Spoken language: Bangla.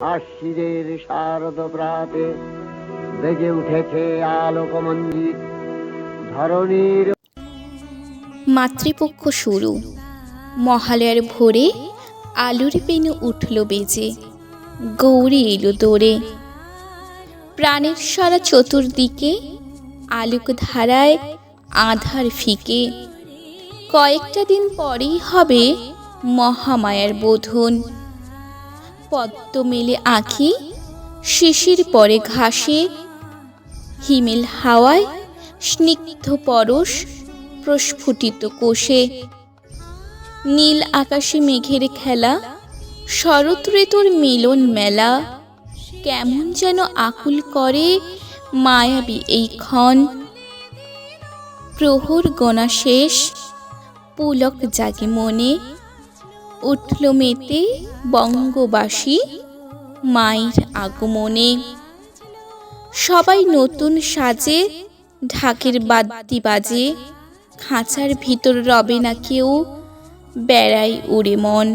আশ্বিরের শারদ প্রাতে বেজে উঠেছে আলোকমঞ্জিত ধরণীর মাতৃপক্ষ শুরু। মহালয়ার ভোরে আলুর পেনু উঠল বেজে। গৌরী এলো দৌড়ে প্রাণের সারা চতুর্দিকে আলোক ধারায় আধার ফিকে। কয়েকটা দিন পরেই হবে মহামায়ার বোধন। পদ্ম মেলে আঁখি, শিশির পরে ঘাসে, হিমেল হাওয়ায়, স্নিগ্ধ পরশ প্রস্ফুটিত কোষে। নীল আকাশে মেঘের খেলা, শরৎ ঋতুর মিলন মেলা। কেমন যেন আকুল করে মায়াবী এই ক্ষণ। প্রহর গোনা শেষ, পুলক জাগে মনে। উঠল মেতে বঙ্গবাসী মায়ের আগমনে। সবাই নতুন সাজে, ঢাকের বাদ্যি বাজে, খাঁচার ভিতর রবে না কেউ বেড়াই উড়ে মন।